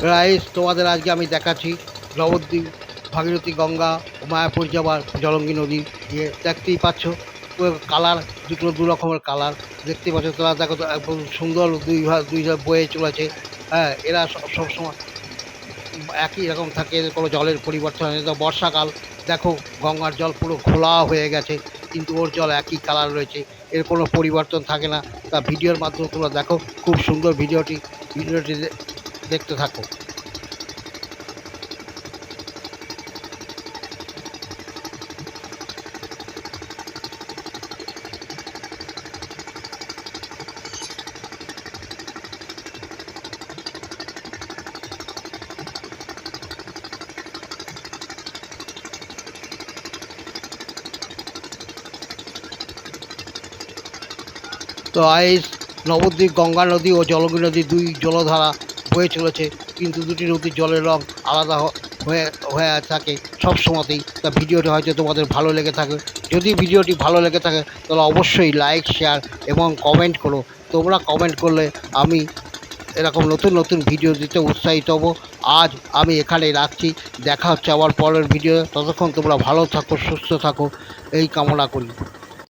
Rice, তোমাদের আজকে আমি দেখাচ্ছি নবদ্বীপ ভাগীরথী গঙ্গা, মায়াপুর যাওয়ার জলঙ্গি নদী দিয়ে। দেখতেই পাচ্ছ কালার দুটো দু রকমের কালার দেখতেই পাচ্ছ, তোরা দেখো তো একদম সুন্দর দুই দুই বয়ে চলেছে। হ্যাঁ এরা সব- সবসময় একই রকম থাকে কোনো জলের পরিবর্তন হয় না। বর্ষাকাল, দেখো, গঙ্গার জল পুরো খোলা হয়ে গেছে, কিন্তু ওর জল একই কালার রয়েছে। এর কোনো পরিবর্তন থাকে না। তা ভিডিওর মাধ্যমে তোমরা দেখো, খুব সুন্দর ভিডিওটি। ভিডিওটি দেখতে থাকো। তো আইস নবদ্বীপ গঙ্গা নদী ও জলগি নদী দুই জলধারা বয়ে চলেছে, কিন্তু দুটি নদীর জলের রং আলাদা হয়ে হয়ে থাকে সব সময়তেই তা ভিডিওটি হয়তো তোমাদের ভালো লেগে থাকে। যদি ভিডিওটি ভালো লেগে থাকে, তাহলে অবশ্যই লাইক, শেয়ার এবং কমেন্ট করো। তোমরা কমেন্ট করলে আমি এরকম নতুন নতুন ভিডিও দিতে উৎসাহিত হব। আজ আমি এখানেই রাখছি। দেখা হচ্ছে আবার পরের ভিডিও ততক্ষণ তোমরা ভালো থাকো, সুস্থ থাকো। এই কামনা করি।